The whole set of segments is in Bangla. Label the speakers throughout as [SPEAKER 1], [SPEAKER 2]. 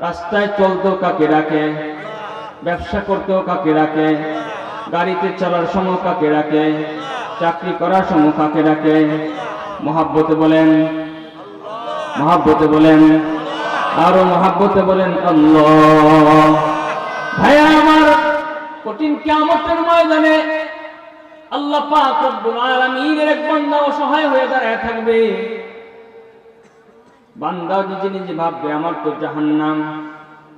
[SPEAKER 1] রাস্তায় চলতেও কাকে রাখে ব্যবসা করতেও কাকে রাখে গাড়িতে চলার সময় কাকে রাখে চাকরি করার সময় কাকে রাখে মহাব্বতে বলেন মহাব্বতে বলেন, আরও মহাব্বতে বলেন, আল্লাহ। ভাইয়া, আমার কঠিন কিয়ামতের ময়দানে আল্লাহ পাক রব্বুল আলামিনের এক বান্দা অসহায় হয়ে দাঁড়ায় থাকবে। বান্দা নিজে নিজে ভাববে, আমার তো জাহান্নাম।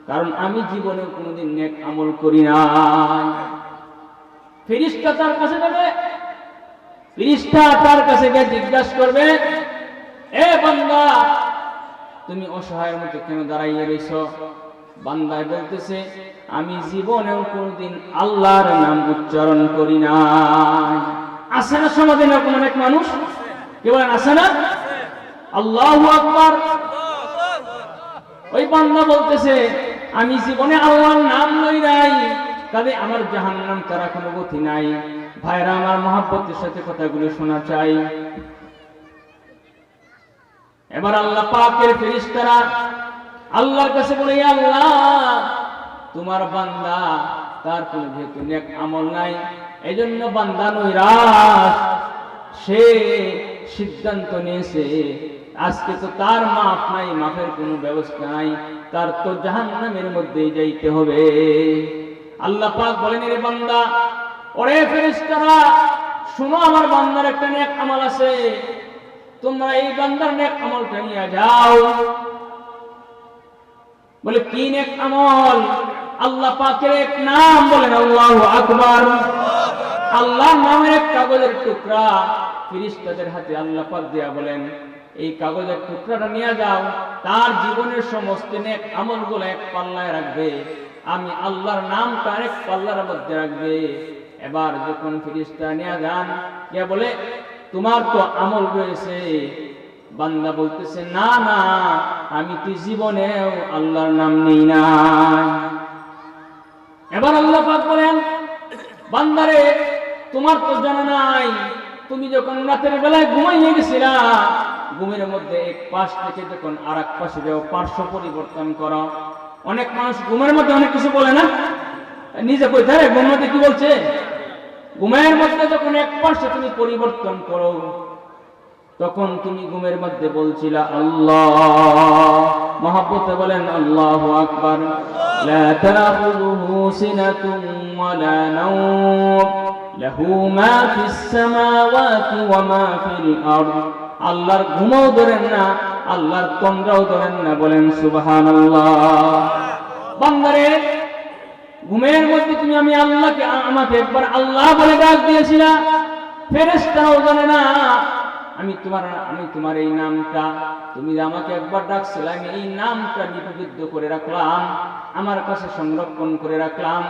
[SPEAKER 1] কারণ আমি জীবনে কোনোদিন নেক আমল করি নাই। ফিরিস্তা তার কাছে যাবে। ফিরিস্তা তার কাছে গিয়ে জিজ্ঞাসা করবে, এ বান্দা, তুমি অসহায়ের মতো কেন দাঁড়াইয়ে রইছ? বান্দায় বলতেছে, আমি জীবনেও কোনোদিন আল্লাহর নাম উচ্চারণ করি না আছে না সমাজে এরকম অনেক মানুষ? কে বলেন, আছে না? আল্লাহ আকবার। ওই বান্দা বলতেছে, আমি জীবনে আল্লাহর নাম লই নাই কাজে আমার জাহান্নাম তারা কোনো গতি নাই। ভাইরা আমার মহাব্বতের সাথে কথাগুলো শোনা চাই। এবার আল্লাহ পাকের ফেরিস্তারা আল্লাহর কাছে বলে আল্লাহ, তোমার বান্দা, তার কোন যেহেতু নেক আমল নাই, এজন্য বান্দা নৈরাশ। সে সিদ্ধান্ত নিয়েছে আজকে তো তার মাফ নাই, মাফের কোনো ব্যবস্থা নাই, তার তো জাহান্নামের মধ্যেই যাইতে হবে। আল্লাহ পাক বলেন রে বান্দা, ওরে ফেরেশতারা, শোনো আমার বান্দার একটা নেক আমল আছে। তোমরা এই বান্দার নেক আমলটা নিয়ে যাও। বলে, কি নেক আমল? আল্লাহ পাকের এক নাম বলেন, আল্লাহু আকবার। আল্লাহ নামের এক কাগজের টুকরা ফিরিস্তাদের হাতে আল্লাহ পাক দিয়া বলেন এই কাগজের টুকরাটা নিয়ে যাও। তার জীবনের সমস্ত নেক আমলগুলো এক পাল্লায় রাখবে। আমি আল্লাহর নামটা এক পাল্লার মধ্যে রাখবে। এবার যখন ফিরিস্তা নিয়ে যান কে বলে, তোমার তো আমল রয়েছে। বান্দা বলতেছে, না না, আমি তুই জীবনেও আল্লাহর নাম নেই না এবার আল্লাহ পাক বলেন, বান্দারে, তোমার তো জানা নাই। তুমি যখন রাতের বেলায় ঘুমাইয়ে গেছিলা ঘুমের মধ্যে এক পাশ থেকে যখন আর এক পাশে যাও, পার্শ্ব পরিবর্তন করো। অনেক মানুষ ঘুমের মধ্যে অনেক কিছু বলে না? নিজে কই থাকে ঘুমের মধ্যে কি বলছে? ঘুমের মধ্যে যখন এক পাশে তুমি পরিবর্তন করো, তখন তুমি ঘুমের মধ্যে বলছিলা, আল্লাহ মহাব্বতে বলেন, আল্লাহ আকবার। তাখুযুহু সিনাতুন ওয়ালা নাওম। লাহু মা ফিস সামাওয়াতি ওয়া মা ফিল আরদ। আল্লাহর ঘুমও ধরেন না, আল্লাহর তন্দ্রাও ধরেন না, বলেন সুবহানাল্লাহ। বান্দারে, ঘুমের মধ্যে তুমি আমি আল্লাহকে আমাকে একবার আল্লাহ বলে ডাক দিয়েছিলা ফেরেশতাও জানে না। আমি তোমার আমি তোমার এই নামটা, তুমি আমাকে একবার ডাকছিলে, আমি এই নামটা লিপিবদ্ধ করে রাখলাম, আমার কাছে সংরক্ষণ করে রাখলাম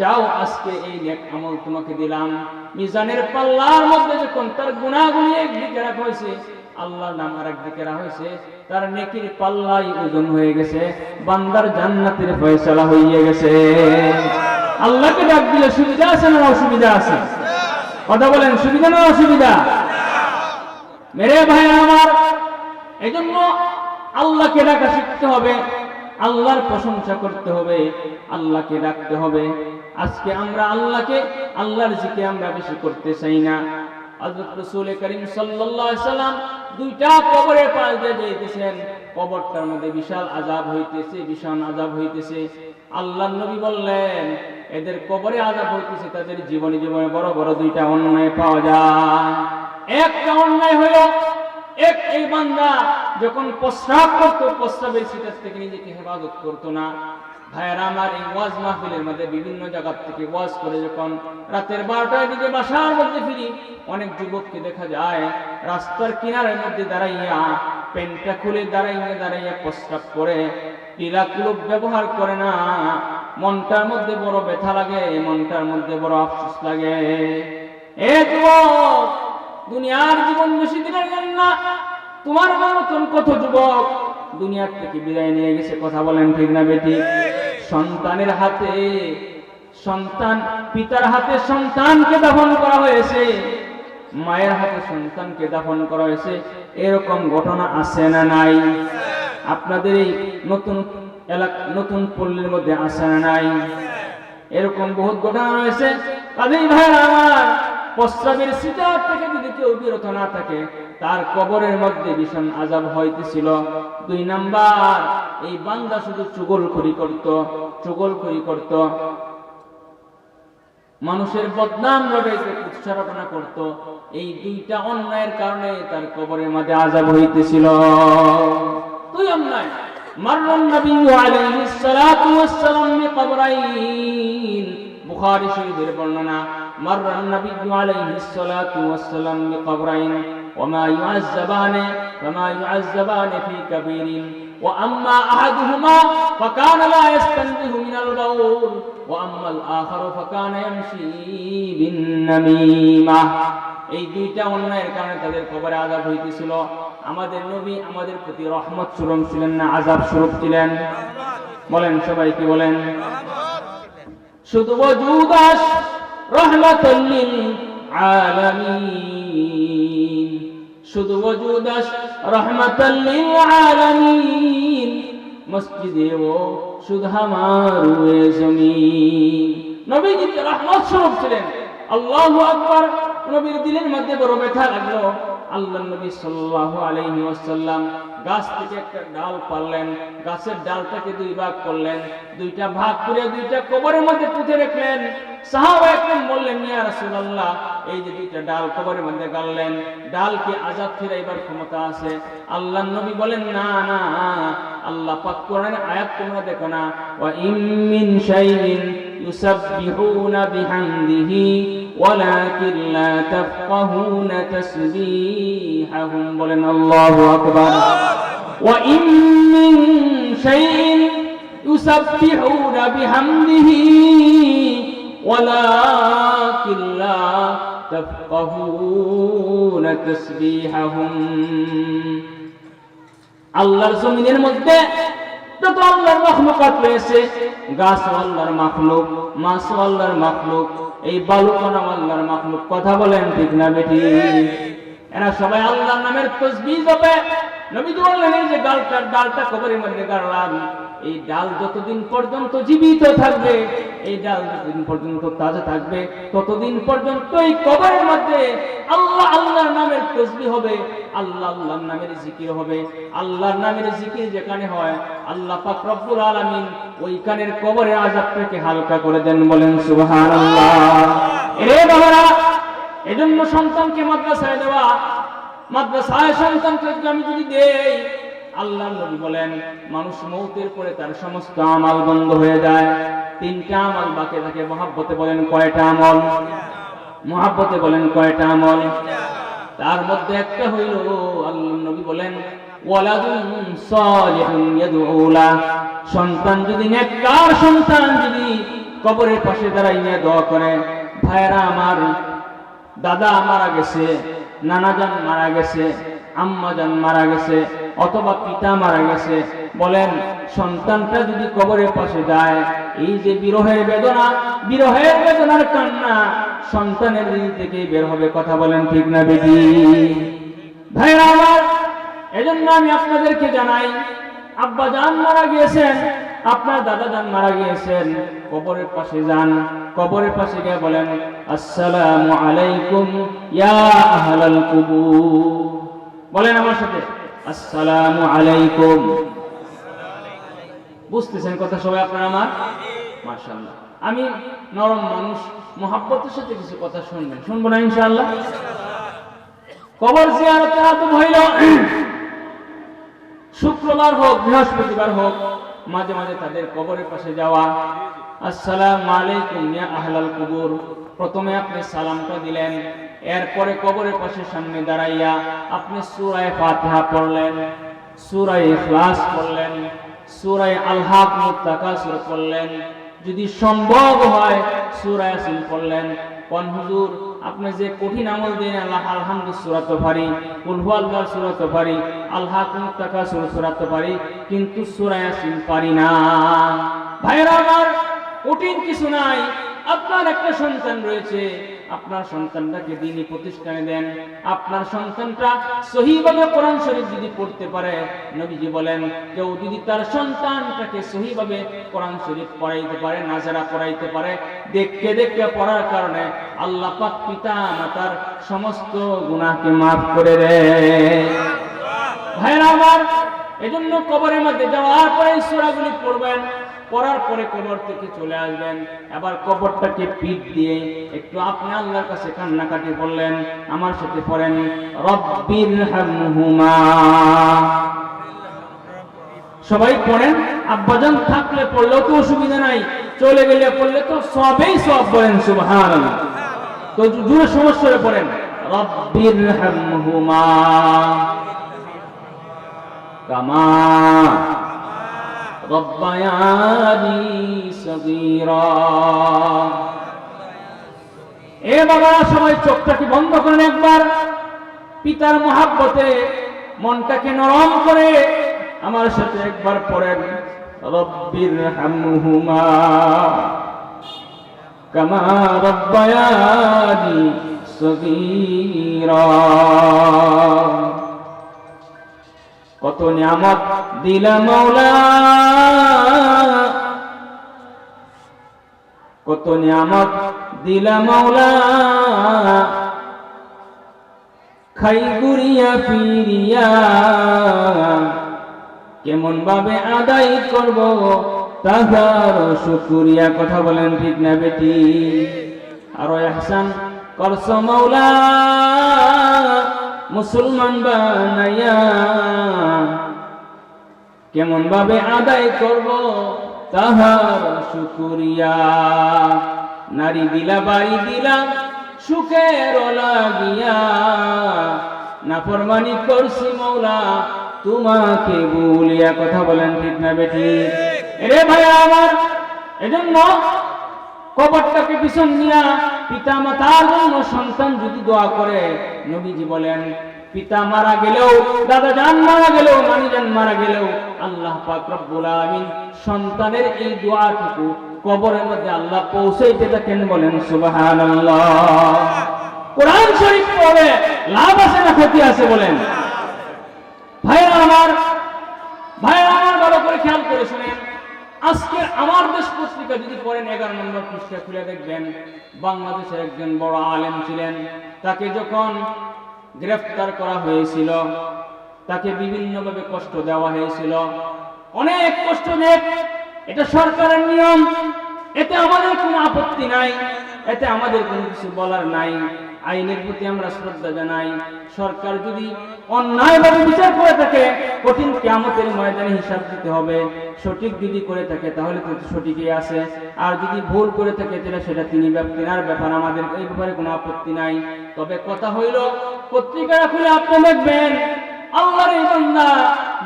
[SPEAKER 1] যাও, আজকে এই নেক আমল তোমাকে দিলাম। মিজানের পাল্লার মধ্যে যখন তার গুণাগুলি একদিকে রাখা হয়েছে, আল্লাহর নাম আর একদিকে রাখা হয়েছে, তার নেকির পাল্লাই ওজন হয়ে গেছে, বান্দার জান্নাতের ফয়সালা হয়ে গেছে। আল্লাহকে ডাক দিলে সুবিধা আছে না অসুবিধা আছে? কথা বলেন, সুবিধা না অসুবিধা? মেরে ভাই আমার এই জন্য আল্লাহকে ডাকা শিখতে হবে, আল্লাহর প্রশংসা করতে হবে, আল্লাহকে ডাকতে হবে। আজকে আমরা আল্লাহকে, আল্লাহর জিকে আমরা বেশি করতে চাই না। হযরত রাসূল করিম সাল্লাল্লাহু আলাইহি সাল্লাম দুইটা কবরের পাশ দিয়ে যাইতেছেন। কবরটার মধ্যে বিশাল আযাব হইতেছে বিশাল আযাব হইতেছে। আল্লাহর নবী বললেন, এদের কবরে আযাব হইতেছে, তাদের জীবনে জীবনে বড় বড় দুইটা অন্যায় পাওয়া যায়। একটা অন্যায় হলো, এক এই বান্দা যখন প্রস্রাব করতো, প্রস্রাবের সিটার থেকে নিজেকে হেফাজত করতো না। ভাইয়েরা, আমার এই ওয়াজ মাহফিলের মধ্যে বিভিন্ন জায়গা থেকে ওয়াজ করে যখন রাতের বারোটার দিকে বাসার মধ্যে ফিরি, অনেক যুবককে দেখা যায়, রাস্তার কিনারের মধ্যে দাঁড়াইয়া, পেনটা খুলে দাঁড়াইয়া দাঁড়াইয়া প্রস্রাব করে। টিলাকুলুপ ব্যবহার করে না, মনটার মধ্যে বড় ব্যথা লাগে, মনটার মধ্যে বড় আফসোস লাগে। এ যুবক, দুনিয়ার জীবন বেশি দিনের না, তোমার মতন কত যুবক দুনিয়ার থেকে বিদায় নিয়ে গেছে, কথা বলেন ঠিক না বেটি? সন্তানের হাতে, সন্তান, পিতার হাতে সন্তানকে দাফন করা হয়েছে, মায়ের হাতে সন্তানকে দাফন করা হয়েছে, এরকম ঘটনা আছে না নাই? আপনাদের এই নতুন এলাকা, নতুন পল্লীর মধ্যে আসে না নাই? এরকম বহুত ঘটনা রয়েছে। কাজেই ভাইরা আমার প্রস্রাবের সিটার থেকে যদি কেউ বিরত না থাকে তার কবরের মধ্যে ভীষণ আজাব হইতেছিল। দুই নাম্বার, এই বান্দা শুধু চুগলখড়ি করত চুগলখড়ি করত। মানুষের বদনাম রবে উৎসারপনা করত। এই দুইটা অন্যায়ের কারণে তার কবরের মধ্যে আজাব হইতেছিল। তুই অন্যায় মারলাম নবী আলাইহি সালাতু ওয়াসসালাম বিকবরাইন বুখারী শরীফের বর্ণনা মারলাম নবী আলাইহি সালাতু ওয়াসসালাম কবরাইন وما يعذبان وما يعذبان في كبير وأما أحدهما فكان لا يستنزه من البول وأما الآخر فكان يمشي بالنميمة এই দুইটা অন্যায়ের কারণে তাদের কবরে আজাব হইতেছিল আমাদের নবী আমাদের প্রতি রহমত স্বরূপ ছিলেন না আজাব স্বরূপ ছিলেন বলেন সবাই কি বলেন শুধু ওজুদাস রহমাতুল্লিল আলামিন শুধু ওজুদাস রহমাতুল্লিল আলামিন মসজিদে ও শুধু হামারুয়ে জমিন। নবী জি রহমত স্বরূপ ছিলেন, আল্লাহু আকবার, নবীর দিলের মধ্যে বড় ব্যথা লাগল। আল্লাহ নবী সাল্লাহ আলহি আসাল্লাম গাছ থেকে একটা ডাল পারলেন গাছের ডালটাকে দুই ভাগ করলেন, দুইটা ভাগ করে দুইটা কবরের মধ্যে পুঁতে রাখলেন। বললেন এই যে দুইটা ডাল কবরের মধ্যে গাললেন ক্ষমতা আছে। নবী বলেন, না না, আল্লাহ দেখো না। ولكن لا تفقهون تسبيحهم بلن الله أكبر وإن من شيء يسبحون بحمده ولكن لا تفقهون تسبيحهم আল্লাহর জমিনের মধ্যে যত আল্লাহর মখলুকাত রয়েছে। গাছ আল্লাহর মখলুক, মাছ আল্লাহর মখলুক, এই বালুকণা আল্লাহর মখলুক, কথা বলেন ঠিক না বেটি? এরা সবাই আল্লাহর নামের তসবি জপে। নবী তো বললেন, এই যে গালটার ডালটা কবরের মধ্যে গাড়লাম। এই ডাল যতদিন পর্যন্ত জীবিত থাকবে, এই ডাল যতদিন পর্যন্ত তাজা থাকবে, ততদিন পর্যন্ত এই কবরের মধ্যে আল্লাহ আল্লাহর নামের তসবি হবে, আল্লাহ আল্লাহর নামের জিকির হবে। আল্লাহর নামের জিকির যেখানে হয়, আল্লাহ পাক রব্বুল আলামিন ওইখানের কবরের আযাবটাকে হালকা করে দেন বলেন, সুবহানাল্লাহ। এরে বাবারা, এজন্য সন্তানকে মাদ্রাসায় দেওয়া, মাদ্রাসায় সন্তানকে আমি যদি দেই আল্লাহ নবী বলেন, মানুষ মৌতের পরে তার সমস্ত আমাল বন্ধ হয়ে যায়। তিনটা আমল বাকি থাকে, মহাব্বতে বলেন কয়টা আমল? মহাব্বতে বলেন কয়টা আমল? তার মধ্যে একটা হইল আল্লাহ নবী বলেন সন্তান যদি নেককার, সন্তান যদি কবরের পাশে দাঁড়াইয়া দোয়া করে ভাইরা আমার, দাদা মারা গেছে নানাজান মারা গেছে আম্মাজান মারা গেছে অথবা পিতা মারা গেছে। বলেন, সন্তানটা যদি কবরের পাশে যায়, এই যে বিরহের বেদনা, বিরহের বেদনার কান্না, সন্তানের দিক থেকে বের হবে কথা বলেন ঠিক না বেদি এজন্য আমি আপনাদেরকে জানাই, আব্বা জান মারা গিয়েছেন, আপনার দাদা জান মারা গিয়েছেন, কবরের পাশে যান, কবরের পাশে গিয়ে বলেন, আসসালামু আলাইকুম ইয়া আহলাল কুবুর। বলেন আমার সাথে। আসসালামু আলাইকুম। বুঝতেছেন কথা সবাই আপনারা আমার? আমি নরম মানুষ সাথে কিছু কথা শুনবেন। শুনব না ইনশাআল্লাহ? কবর জিয়ারতের আদব হইল। শুক্রবার হোক, বৃহস্পতিবার হোক, মাঝে মাঝে তাদের কবরের পাশে যাওয়া। আসসালামু আলাইকুম ইয়া আহলাল কুবুর। প্রথমে আপনি সালামটা দিলেন, এরপরে কবরের পাশে সামনে দাঁড়াইয়া আপনি সূরায়ে ফাতিহা পড়লেন, সূরায়ে ইখলাস পড়লেন, সূরায়ে আল-হাক মুত্তাকাসির পড়লেন, যদি সম্ভব হয় সূরা ইয়াসিন পড়লেন। কোন হুজুর, আপনি যে কঠিন আমল দেন আল্লাহ আলহামদুল সূরা তো পারি, কুল হুয়াল্লাহ সূরা তো পারি আল্লাহ মুত্তাকাসির সূরা তো পারি, কিন্তু সূরা ইয়াসিন পারি না। ভাইরা আমার কঠিন কিছু নাই আপনার একটা সন্তান রয়েছে, আপনার সন্তানটাকে দিনই প্রতিষ্ঠানে দেন। আপনার সন্তানটা সহিভাবে কোরআন শরীফ যদি পড়তে পারে, নবীজি বলেন, কেউ যদি তার সন্তানটাকে সহিভাবে কোরআন শরীফ পড়াইতে পারে, নাজারা পড়াইতে পারে, দেখতে দেখতে পড়ার কারণে আল্লাহ পাক পিতা মাতার সমস্ত গুণাকে মাফ করে দেয় ভাইরা আমার, এজন্য কবরের মধ্যে যাওয়ার পরে সূরাগুলি পড়বেন। পড়ার পরে কবর থেকে চলে আসবেন। আবার কবরটাকে পিঠ দিয়ে একটু আপনি আল্লাহর কাছে কান্নাকাটি বললেন, আমার সাথে পড়েন রব্বির সবাই পড়েন, আব্বাজান থাকলে পড়লেও তো অসুবিধা নাই, চলে গেলে পড়লে তো সবেই সব বলেন, সুবহানাল্লাহ। তো জুড়ে সমস্যা পড়েন রব্বির হামহুমা। কামা রব্বায়ানি সগীরা। এ বাবা, সবাই চোখটাকে বন্ধ করেন একবার। পিতার মহাব্বতে মনটাকে নরম করে আমার সাথে একবার পড়েন। রব্বির হামহুমা কামা রব্বায়ানি সগীরা। কত নিয়ামত দিলা মৌলা। কত নিয়ামত দিলা মৌলা। খাই গুড়িয়া ফিরিয়া কেমন ভাবে আদায় করব তাহার শুকুরিয়া। কথা বলেন ঠিক না বেটি? আরও এহসান করছ মৌলা। মুসলমান বানাইয়া কেমন ভাবে আদায় করব তাহার শুকুরিয়া। নারী দিলা বাড়ি দিলা সুখের লাগিয়া। নাফরমানি করছি মৌলা তোমাকে বলিয়া কথা বলেন ঠিক না বেটি রে ভাই আমার এজন্য কবরটাকে পিছন নিয়া পিতা মাতার জন্য সন্তান যদি দোয়া করে, নবীজি বলেন, পিতা মারা গেলেও, দাদা জান মারা গেলেও মানি জান মারা গেলেও আল্লাহ পাক রব্বুল সন্তানের এই দোয়াটুকু কবরের মধ্যে আল্লাহ পৌঁছাইতে থাকেন বলেন, সুবহানাল্লাহ। কোরআন শরীফ পড়ে লাভ আছে না ক্ষতি আছে বলেন? ভাইরা আমার ভাইরা আমার ভালো করে খেয়াল করে শুনেন। আজকে আমার দেশ পত্রিকা যদি পড়েন এগারো নম্বর পৃষ্ঠা, খুলে দেখবেন বাংলাদেশের একজন বড় আলেম ছিলেন। তাকে যখন গ্রেফতার করা হয়েছিল, তাকে বিভিন্নভাবে কষ্ট দেওয়া হয়েছিল। অনেক কষ্ট দেখ এটা সরকারের নিয়ম। এতে আমাদের কোনো আপত্তি নাই। এতে আমাদের কোনো কিছু বলার নাই। আইনের প্রতি আমরা শ্রদ্ধা জানাই। সরকার যদি অন্যায়ভাবে বিচার করে থাকে, কঠিন কিয়ামতের ময়দানে হিসাব দিতে হবে। সঠিক যদি করে থাকে, তাহলে তো সঠিকই আছে। আর যদি ভুল করে থাকে, তাহলে সেটা তিনি তেনার ব্যাপার আমাদের এই ব্যাপারে কোনো আপত্তি নাই। তবে কথা হইল পত্রিকাটা খুলে আপনি দেখবেন, আল্লাহর এই বান্দা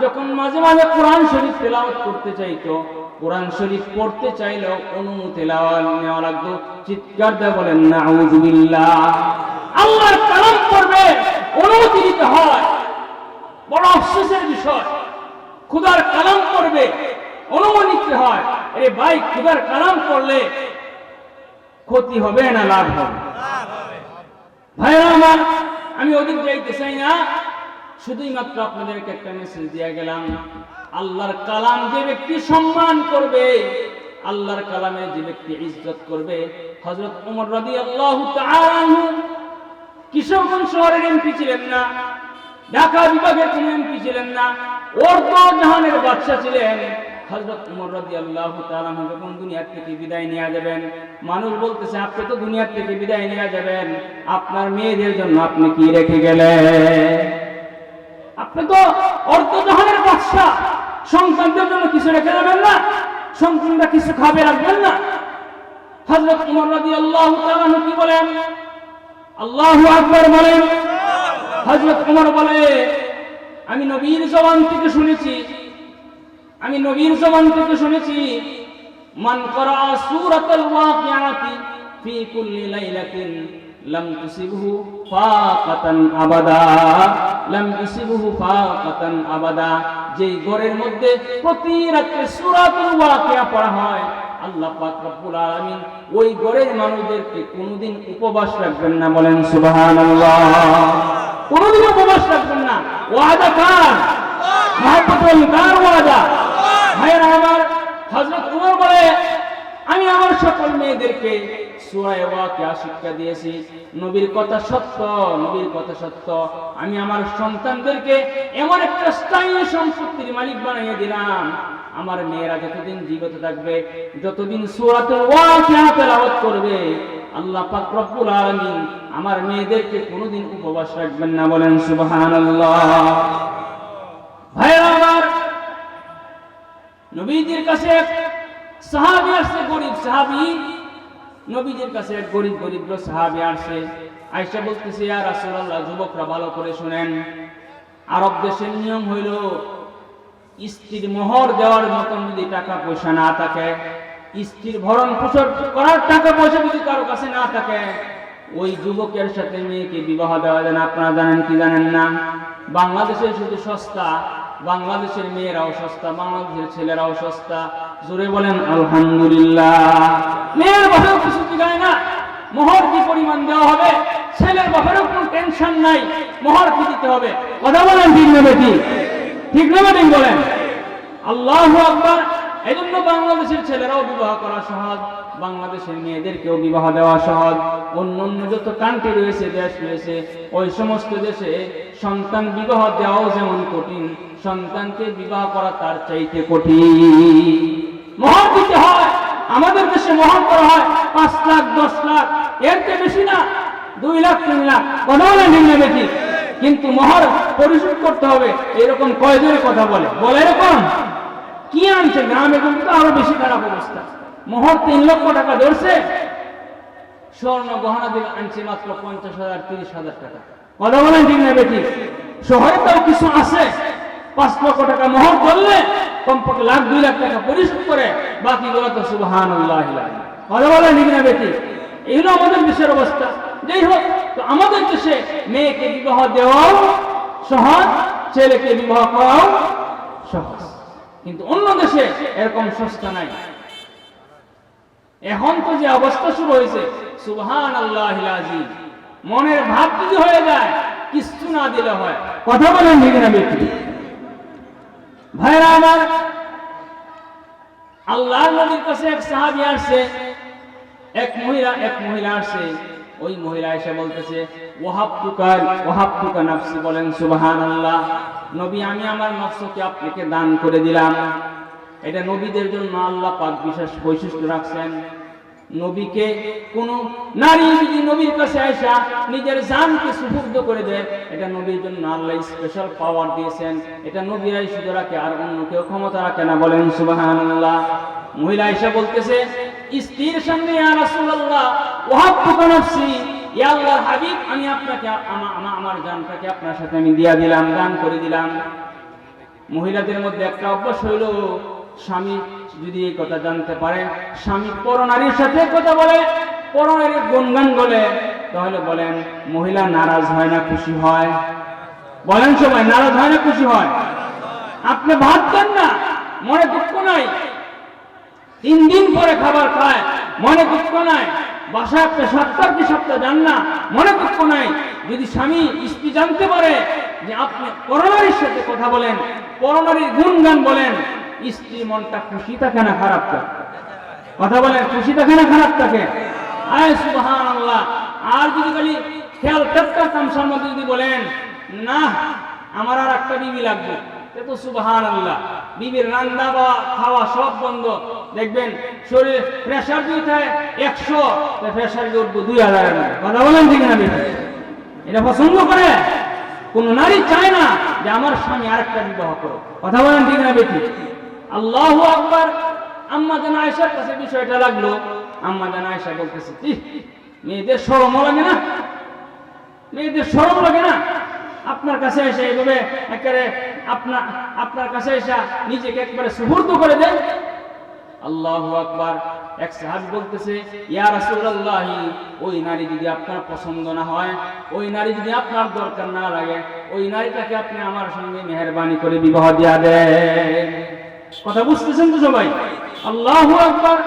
[SPEAKER 1] যখন মাঝে মাঝে কোরআন শরীফ তেলাওয়াত করতে চাইতো কোরআন শরীফ পড়তে চাইলেও অনুমতি নেওয়া লাগতো চিৎকার দিয়ে বলেন নাউজুবিল্লাহ আল্লাহর কালাম পড়বে, অনুমতি দিতে হয়। বড় আফসোসের বিষয়। খুদার কালাম পড়বে, অনুমতি নিতে হয়। আরে ভাই, খুদার কালাম পড়লে ক্ষতি হবে না, লাভ হবে? ভাইরা আমার, আমি ওদিক যাইতে চাই না। শুধুই মাত্র আপনাদেরকে একটা মেসেজ দিয়ে গেলাম। আল্লাহর কালাম যে ব্যক্তি সম্মান করবে, আল্লাহর কালামে যে ব্যক্তি ইজ্জত করবে, হযরত ওমর রাদিয়াল্লাহু তাআলা আনহু কিশোরগঞ্জ শহরের এমপি ছিলেন না, ঢাকা বিভাগের কোন এমপি ছিলেন না অর্ধ জাহানের বাদশা ছিলেন। ওমর রাদিয়াল্লাহু তাআলা আনহু যখন দুনিয়া থেকে বিদায় নিয়ে যাবেন, মানুষ বলতেছে, আপনি তো দুনিয়া থেকে বিদায় নিয়ে যাবেন, আপনার মেয়েদের জন্য আপনি কি রেখে গেলেন? আপনি তো অর্ধ জাহানের বাদশা। সন্তানদের জন্য কিছু রেখে যাবেন না সন্তানরা কিছু খাবে রাখবেন না। ওমর রাদিয়াল্লাহু তাআলা আনহু কি বলেন? আল্লাহু আকবার বলেন। হযরত ওমর বলে, আমি নবীর জবান থেকে শুনেছি, আমি নবীর জবান থেকে শুনেছি, মান করা সূরাতাল ওয়াকিয়াতি ফি কুল্লি লাইলাতিন লাম তুসিবহু ফাকাতান আবাদা লাম তুসিবহু ফাকাতান আবাদা যেই ঘরের মধ্যে প্রতি রাতে সূরাতুল ওয়াকিয়া পড়া হয়, আল্লাহ পাক রব্বুল আলামিন ওই ঘরের মানুষদেরকে কোনোদিন উপবাস রাখবেন না বলেন সুবহানাল্লাহ। কোনোদিন উপবাস রাখবেন না। ওয়াদা কার? মহাপতল কার ওয়াদা ভাইয়েরা আমার হযরত উমর বলে আমি আমার সকল মেয়েদেরকে সূরায়ে ওয়াকিয়া শিক্ষা দিয়েছি। নবীর কথা সত্য, নবীর কথা সত্য। আমি আমার সন্তানদেরকে এমন একটা স্থায়ী সম্পত্তির মালিক বানিয়ে দিলাম। আমার মেয়েরা যতদিন জীবিত থাকবে, যতদিন সূরাতুল ওয়াকিয়া তেলাওয়াত করবে, আল্লাহ পাক রব্বুল আলামিন আমার মেয়েদেরকে কোনোদিন উপবাস রাখবেন না বলেন সুবহানাল্লাহ। ভাইরা আমার, নবীজির কাছে সাহাবি আসছে, গরিব সাহাবি। নবীজির কাছে এক গরিব গরিব সাহাবি আসছে আয়সা বলতেছে রাসূলুল্লাহ, যুবকরা ভালো করে আরব দেশের নিয়ম হইল, স্ত্রীর মোহর দেওয়ার মতন যদি টাকা পয়সা না থাকে, স্ত্রীর ভরণ পোষণ করার টাকা পয়সা যদি কারও কাছে না থাকে, ওই যুবকের সাথে মেয়েকে বিবাহ দেওয়া যায় না। আপনারা জানেন কি জানেন না? বাংলাদেশে শুধু সস্তা বাংলাদেশের মেয়েরাও সস্তা, বাংলাদেশের ছেলেরাও সস্তা। জোরে বলেন, আলহামদুলিল্লাহ। মেয়ের বাপেও কিছু জিগায় না? মোহর কি পরিমাণ দেওয়া হবে? ছেলের বাপেরও কোনো টেনশন নাই, মোহর কি দিতে হবে? কথা বলেন ঠিক নেবে ঠিক ঠিক নেবে ঠিক বলেন। আল্লাহ আকবার। এই জন্য বাংলাদেশের ছেলেরাও বিবাহ করা সহজ। বাংলাদেশের মেয়েদেরকেও বিবাহ দেওয়া সহজ। অন্য অন্য যত কান্ট্রি রয়েছে, দেশ রয়েছে, ওই সমস্ত দেশে সন্তান বিবাহ দেওয়াও যেমন কঠিন, সন্তানকে বিবাহ করা তার চাইতে কঠিন। মহর দিতে হয়, আমাদের দেশে মহর করা হয়, পাঁচ লাখ, দশ লাখ, এর চেয়ে বেশি না, দুই লাখ, তিন লাখ কথা বলে নিম্ন বেশি কিন্তু মহর পরিশোধ করতে হবে, এরকম কয়জনের কথা বলে। বলে এরকম? কি আনছে? গ্রামে কিন্তু আরও বেশি খারাপ অবস্থা। মোহর তিন লক্ষ টাকা ধরছে। স্বর্ণ গহনা দিয়ে আনছে মাত্র পঞ্চাশ হাজার, তিরিশ হাজার টাকা। কথা বলেন ঠিক না বেটি? শহরে তাও কিছু আছে। পাঁচ লক্ষ টাকা মোহর করলে কমপক্ষে লাখ দুই লাখ টাকা পরিশোধ করে, বাকি গুলো তো সুবহান কথা বলেন ঠিক না বেটি? এই হলো আমাদের দেশের অবস্থা। যাই হোক, তো আমাদের দেশে মেয়েকে বিবাহ দেওয়াও সহজ, ছেলেকে বিবাহ করাও সহজ। কিন্তু অন্য দেশে এরকম সস্তা নাই। এখন তো যে অবস্থা শুরু হয়েছে সুবহান আল্লাহ মনের ভাব যদি হয়ে যায় কিছু না দিলে হয়। কথা বলেন না ব্যক্তি ভাইরা আমার, আল্লাহর নবীর কাছে এক সাহাবি আসছে, এক মহিলা এক মহিলা আসছে। ওই মহিলা এসে বলতেছে ওহাব তুকার ওহাব তুকা নাফসি, বলেন, সুবহানাল্লাহ। নবী, আমি আমার নফসকে আপনাকে দান করে দিলাম। এটা নবীদের জন্য আল্লাহ পাক বিশেষ বৈশিষ্ট্য রাখছেন। নবীকে কোন নারী যদি নবীর কাছে আসা, নিজের জানকে সুপুর্দ করে দেয়, এটা নবীর জন্য আল্লাহ স্পেশাল পাওয়ার দিয়েছেন। এটা নবীরাই শুধু রাখে, আর অন্য কেউ ক্ষমতা রাখে না, বলেন সুবহানাল্লাহ। মহিলা এসে বলতেছে, স্ত্রীর সামনে ইয়া রাসূলুল্লাহ, ওয়াহাব্বুকা নাফসি, ইয়া আল্লাহর হাবিব, আমি আপনাকে, আমা- আমা- আমার জানটাকে আপনার সাথে আমি দিয়া দিলাম, দান করে দিলাম। মহিলাদের মধ্যে একটা অভ্যাস হইল স্বামী যদি এই কথা জানতে পারে, স্বামী পরনারীর সাথে কথা বলে পরনারীর গুণগান বলে, তাহলে বলেন, মহিলা নারাজ হয় না, খুশি হয়? বলেন সবাই, নারাজ হয় না, খুশি হয়? আপনি ভাত দেন না, মনে দুঃখ নাই। তিন দিন পরে খাবার খায়, মনে দুঃখ নাই। বাসায় আপনি সপ্তাহ কি সপ্তাহ যান না, মনে দুঃখ নাই। যদি স্বামী স্ত্রী জানতে পারে যে আপনি করোনারির সাথে কথা বলেন করোনারির গুণগান বলেন স্ত্রী মনটা খুশি থাকে না খারাপ থাকে কথা বলেন, খুশি থাকে না খারাপ থাকে আর যদি খালি খেয়াল মধ্যে যদি বলেন, না, আমার আর একটা বিবি লাগবে। এ তো সুবহান আল্লাহ বিবির রান্না বা খাওয়া সব বন্ধ। দেখবেন, শরীরে প্রেশার যদি একশো প্রেশার উঠবো দুই মধ্যে কথা বলেন ঠিক না এটা পছন্দ করে? কোন নারী চায় না যে, আমার স্বামী আরেকটা বিবাহ করো কথা বলেন ঠিক না বেটি আল্লাহ আকবার। আম্মা জান আয়েশার কাছে বিষয়টা লাগল আম্মা জান আয়েশা বলতেছে "ইহ, মেয়েদের শরম লাগে না? মেয়েদের শরম লাগে না? আপনার কাছে এসে এইভাবে একেবারে আপনার আপনার কাছে এসে নিজেকে একবারে সুবর্দ করে দেন? আল্লাহু আকবার। এক সাহাবী বলতেছে ইয়া রাসূলুল্লাহ ওই নারী যদি আপনার পছন্দ না হয় ওই নারী যদি আপনার দরকার না লাগে ওই নারীটাকে আপনি আমার সঙ্গে মেহেরবানি করে বিবাহ দিয়া দেন। কথা বুঝতেছেন তো সবাই? আল্লাহু আকবার।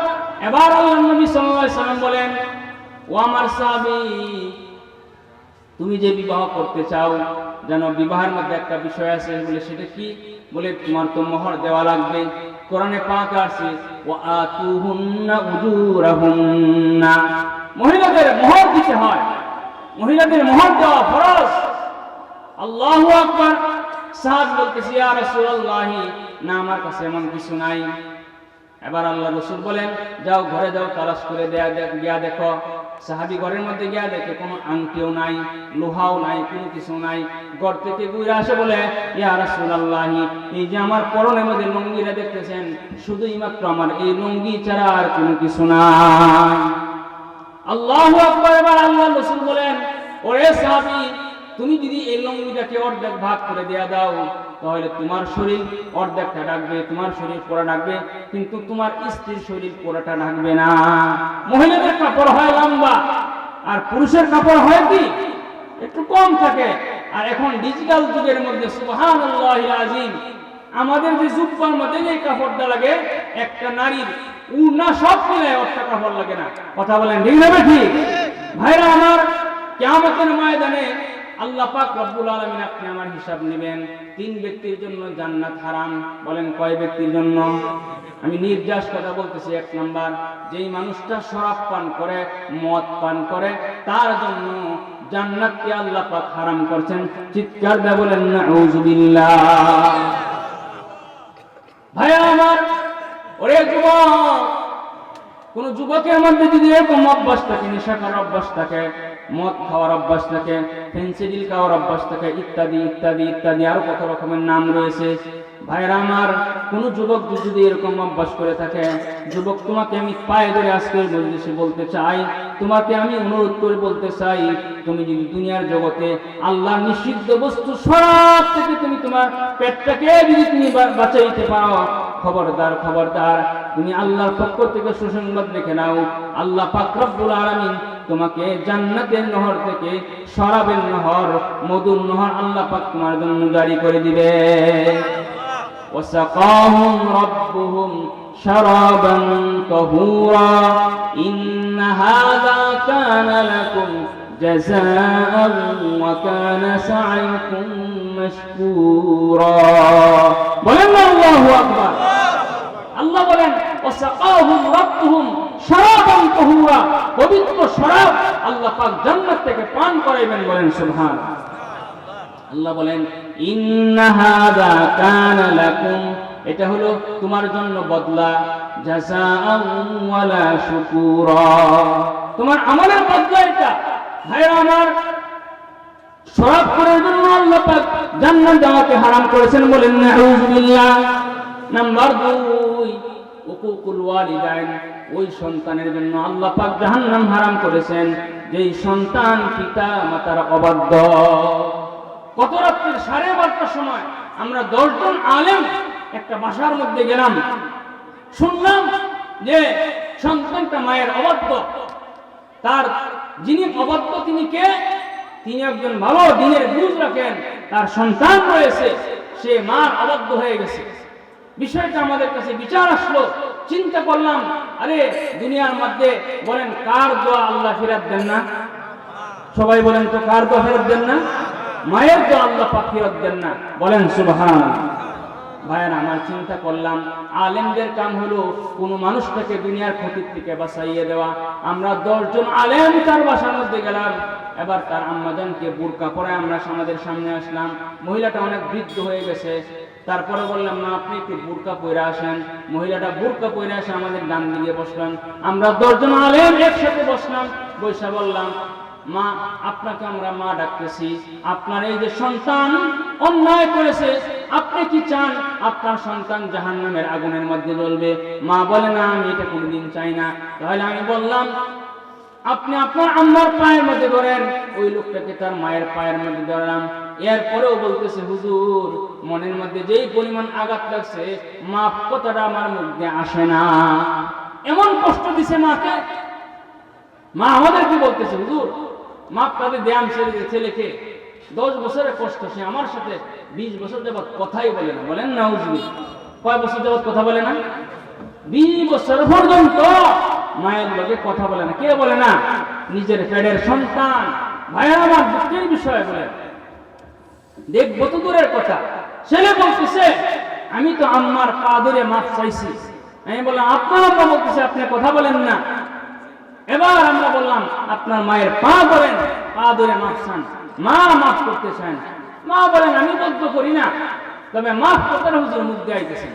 [SPEAKER 1] এবার আল্লাহ নবী সাল্লাল্লাহু সাল্লাম বলেন ও আমার সাহাবী তুমি যে বিবাহ করতে চাও, যেন বিবাহের মধ্যে একটা বিষয় আছে বলে সেটা কি? বলে, তোমার তো মোহর দেওয়া লাগবে। কোরআনে পাক আছে ও আতুহুন্না উজুরাহুন্না। মহিলাদের মোহর দিতে হয়। মহিলাদের মোহর দেওয়া ফরজ। আল্লাহু আকবার। সাহাব বলতেছি, ইয়া রাসূলুল্লাহ না আমার কাছে এমন কিছু নাই। এবার আল্লাহ রসুল বলেন, যাও ঘরে যাও, তালাশ করে দেয়া গিয়া দেখো। সাহাবি ঘরের মধ্যে গিয়া দেখে কোনো আংটিও নাই, লোহাও নাই, কোনো কিছু নাই। ঘর থেকে ঘুরে আসে বলে, ইয়া রাসূলুল্লাহ, এই যে আমার পরনের মধ্যে লুঙ্গিটা দেখতেছেন, শুধুই মাত্র আমার এই লুঙ্গি ছাড়া আর কোনো কিছু নাই। আল্লাহ এবার আল্লাহ রসুল বলেন, ওরে সাহাবি, তুমি যদি এই লঙ্গিটাকে অর্ধেক ভাগ করে দেয়া দাও তাহলে তোমার শরীর অর্ধেকটা ডাকবে, তোমার শরীর পরা ডাকবে, কিন্তু তোমার স্ত্রীর শরীর পরাটা ডাকবে না। মহিলাদের কাপড় হয় লম্বা, আর পুরুষের কাপড় হয় কি? একটু কম থাকে। আর এখন ডিজিটাল যুগের মধ্যে আজিম আমাদের যে জুব্বার মধ্যে যে কাপড়টা লাগে, একটা নারীর উড়না সব মিলে একটা কাপড় লাগে না। কথা বলেন ঠিক ঠিক ভাইরা আমার কিয়ামতের ময়দানে আল্লাহ পাক রব্বুল আলামিন আপনি আমার হিসাব নেবেন। তিন ব্যক্তির জন্য জান্নাত হারাম, বলেন কয় ব্যক্তির জন্য? আমি নির্যাস কথা বলতেছি, এক নাম্বার। যেই মানুষটা শরাব পান করে, মদ পান করে, তার জন্য জান্নাতকে আল্লাহ পাক হারাম করছেন। চিৎকার দিয়ে বলেন নাউজুবিল্লাহ ভাইয়া আমার, ওরে যুবক! কোন যুবকের মধ্যে যদি এরকম অভ্যাস থাকে, নেশা করার অভ্যাস থাকে, মদ খাওয়ার অভ্যাস থাকে ফেন্সিডিল খাওয়ার অভ্যাস থাকে, ইত্যাদি ইত্যাদি ইত্যাদি, আরও কত রকমের নাম রয়েছে। ভাইরা আমার, কোন যুবক যদি এরকম অভ্যাস করে থাকে, যুবক তোমাকে আমি পায়ে ধরে আজকের মজলিসে বলতে চাই, তোমাকে আমি অনুরোধ করে বলতে চাই, তুমি যদি দুনিয়ার জগতে আল্লাহ নিষিদ্ধ বস্তু সব থেকে তুমি তোমার পেটটাকে যদি তুমি বাঁচাইতে পারো খবরদার খবরদার তুমি আল্লাহর পক্ষ থেকে সুসংবাদ দেখে নাও আল্লাহ পাক রব্বুল আলামিন তোমাকে জান্নাতের নহর থেকে শরাবের নহর মধুর নহর আল্লাহ পাক তোমার জন্য জারি করে দিবে وسقاهم ربهم شرابا طهورا إن هذا كان لكم جزاء وكان سعيكم مشكورا বলেন না আল্লাহু আকবার আল্লাহ বলেন ওয়াসাকাহুম রাব্বুহুম শারাবান তাহুরা পবিত্র শরাব আল্লাহ পাক জান্নাত থেকে পান করাইবেন বলেন সুবহান আল্লাহ বলেন ইন্না হাদা কানা লাকুম এটা হলো তোমার জন্য বদলা জাযাআন ওয়ালা শুকুরা তোমার আমলের বদলা এটা ভাইরা আমার আল্লাহ পাক জান্নাত যাওয়াকে হারাম করেছেন বলেন, নাউজুবিল্লাহ। নাম্বার দুই, উকুকুল ওয়ালিদাইন, ওই সন্তানের জন্য আল্লাহ পাক জাহান্নাম হারাম করেছেন। যেই সন্তান পিতা মাতার অবাধ্য। গত রাত্রির সাড়ে বারোটার সময় আমরা দশজন আলেম একটা বাসার মধ্যে গেলাম। শুনলাম যে সন্তানটা মায়ের অবাধ্য। তার যিনি অবাধ্য তিনি কে? তিনি একজন ভালো দিনের বুঝ রাখেন, তার সন্তান রয়েছে, সে মার অবাধ্য হয়ে গেছে। বিষয়টা আমাদের কাছে বিচার আসলো, চিন্তা করলাম, আরে দুনিয়ার মধ্যে বলেন কার দোয়া আল্লাহ ফেরত দেন না? সবাই বলেন তো কার দোয়া ফেরত দেন না? মায়ের দোয়া আল্লাহ পাক ফেরত দেন না। বলেন সুবহান ভাইয়ের, আমার চিন্তা করলাম, আলেমদের কাম হলো কোন মানুষটাকে দুনিয়ার ক্ষতির থেকে বাঁচাইয়ে দেওয়া। আমরা দশজন আলেম তার বাসার মধ্যে গেলাম এবার তার আম্মাজানকে বুরকা পরে আমরা আমাদের সামনে আসলাম। মহিলাটা অনেক বৃদ্ধ হয়ে গেছে। তারপরে বললাম, মা, আপনি একটু বুরকা পরে আসেন। মহিলাটা বুরকা পরে আসে আমাদের ডান দিকে বসলাম। আমরা দশজন আলেম একসাথে বসলাম। বৈশা বললাম, মা, আপনাকে আমরা মা ডাকতেছি। আপনার এই যে সন্তান অন্যায় করেছে, আপনি কি চান আপনার সন্তান জাহান্নামের আগুনের মধ্যে জ্বলবে? মা বলে, না, আমি এটা কোনোদিন চাই না। তাহলে আমি বললাম আপনি আপনার আম্মার পায়ের মধ্যে ধরেন, ওই লোকটাকে তার মায়ের পায়ের মধ্যে ধরলাম। এরপরেও বলতেছে, হুজুর, মনের মধ্যে যেই পরিমাণ আঘাত লাগছে, মাপ কথাটা আমার মধ্যে আসে না। এমন কষ্ট দিছে মাকে। মা আমাদের কি বলতেছে, হুজুর, মাপ তাদের দেয়াম ছেলে, ছেলেকে। দশ বছরের কষ্ট, সে আমার সাথে বিশ বছর যাবৎ কথাই বলে না। বলেন না, হুজুর। কয় বছর যাবৎ কথা বলে না? বিশ বছর পর্যন্ত মায়ের লগে কথা বলে না। কে বলে না? নিজের পেটের সন্তান। ভাইয়ের আমার দুঃখের বিষয় বলে। দেখব তো দূরের কথা। ছেলে বলতেছে, আমি তো আম্মার পা ধরে মাপ চাইছি। আমি বললাম, আপনার আব্বা বলতেছে, আপনি কথা বলেন না। এবার আমরা বললাম, আপনার মায়ের পা ধরেন পা ধরে মাপ চান। মা মাফ করতে চান মা বলেন, আমি বলতে করি না। তবে মাফ করতে হুজুর মুখ দিয়ে আইতেছেন